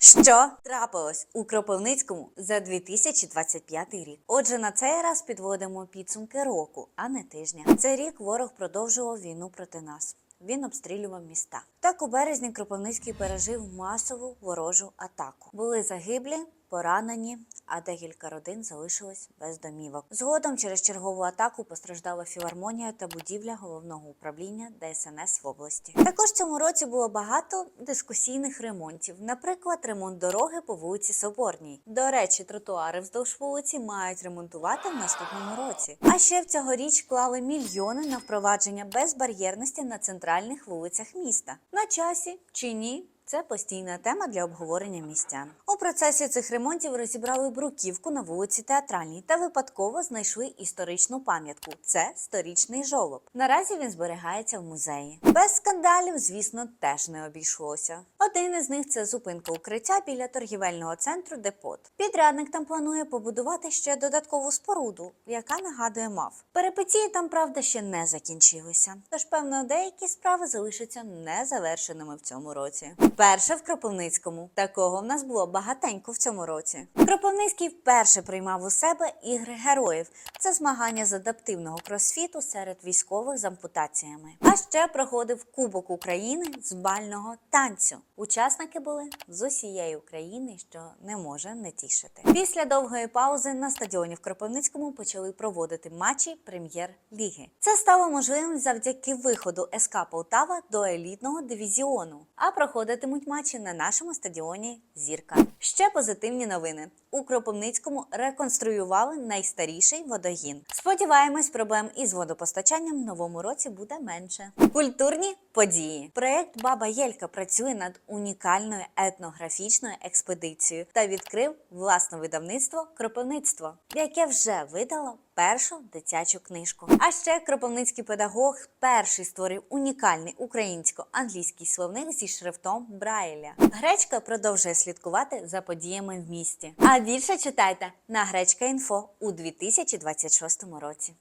Що трапилось у Кропивницькому за 2025 рік? Отже, на цей раз підводимо підсумки року, а не тижня. Цей рік ворог продовжував війну проти нас. Він обстрілював міста. Так у березні Кропивницький пережив масову ворожу атаку. Були загиблі, поранені, а декілька родин залишилось без домівок. Згодом через чергову атаку постраждала філармонія та будівля головного управління ДСНС в області. Також цьому році було багато дискусійних ремонтів. Наприклад, ремонт дороги по вулиці Соборній. До речі, тротуари вздовж вулиці мають ремонтувати в наступному році. А ще в цьогоріч клали мільйони на впровадження безбар'єрності на центральних вулицях міста. На часі чи ні? Це постійна тема для обговорення містян. У процесі цих ремонтів розібрали бруківку на вулиці Театральній та випадково знайшли історичну пам'ятку. Це сторічний жолоб. Наразі він зберігається в музеї. Без скандалів, звісно, теж не обійшлося. Один із них це зупинка укриття біля торгівельного центру Депот. Підрядник там планує побудувати ще додаткову споруду, яка нагадує мав. Перипетії там, правда, ще не закінчилися. Тож, певно, деякі справи залишаться незавершеними в цьому році. Перше в Кропивницькому. Такого в нас було багатенько в цьому році. Кропивницький вперше приймав у себе ігри героїв. Це змагання з адаптивного кросфіту серед військових з ампутаціями. А ще проходив Кубок України з бального танцю. Учасники були з усієї України, що не може не тішити. Після довгої паузи на стадіоні в Кропивницькому почали проводити матчі прем'єр-ліги. Це стало можливим завдяки виходу СК Полтава до елітного дивізіону. А проходитимуть матчі на нашому стадіоні Зірка. Ще позитивні новини. У Кропивницькому реконструювали найстаріший водогін. Сподіваємось, проблем із водопостачанням в новому році буде менше. Культурні події. Проект Баба Єлька працює над унікальною етнографічною експедицією та відкрив власне видавництво Кропивництво, яке вже видало першу дитячу книжку. А ще кропивницький педагог перший створив унікальний українсько-англійський словник зі шрифтом Брайля. Гречка продовжує слідкувати за подіями в місті. А більше читайте на Гречка Інфо у 2026 році.